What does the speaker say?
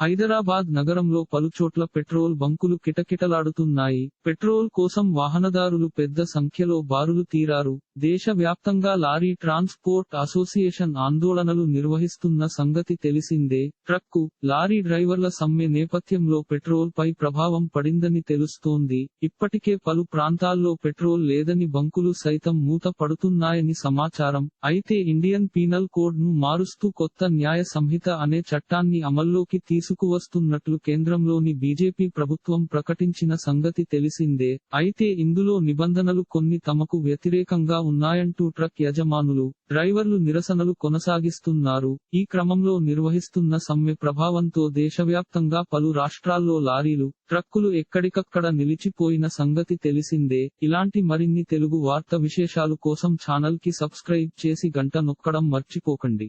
హైదరాబాద్ నగరంలో పలుచోట్ల petrol బంకులు కిటకిటలాడుతున్నాయి. Petrol కోసం వాహనదారులు పెద్ద సంఖ్యలో బారులు తీరారు. దేశ వ్యాప్తంగా లారీ ట్రాన్స్పోర్ట్ అసోసియేషన్ ఆందోళనలు నిర్వహిస్తున్న సంగతి తెలిసిందే. ట్రక్కు లారీ డ్రైవర్ల సమ్మె నేపథ్యంలో పెట్రోల్ పై ప్రభావం పడిందని తెలుస్తోంది. ఇప్పటికే పలు ప్రాంతాల్లో పెట్రోల్ లేదని బంకులు సైతం మూత పడుతున్నాయని సమాచారం. అయితే ఇండియన్ పీనల్ కోడ్ను మారుస్తూ కొత్త న్యాయ సంహిత అనే చట్టాన్ని అమల్లోకి తీసుకువస్తున్నట్లు కేంద్రంలోని బీజేపీ ప్రభుత్వం ప్రకటించిన సంగతి తెలిసిందే. అయితే ఇందులో నిబంధనలు కొన్ని తమకు వ్యతిరేకంగా ఉన్నాయంటూ ట్రక్ యజమానులు డ్రైవర్లు నిరసనలు కొనసాగిస్తున్నారు. ఈ క్రమంలో నిర్వహిస్తున్న సమ్మె ప్రభావంతో దేశవ్యాప్తంగా పలు రాష్ట్రాల్లో లారీలు ట్రక్కులు ఎక్కడికక్కడ నిలిచిపోయిన సంగతి తెలిసిందే. ఇలాంటి మరిన్ని తెలుగు వార్త విశేషాలు కోసం ఛానల్కి సబ్స్క్రైబ్ చేసి గంట నొక్కడం మర్చిపోకండి.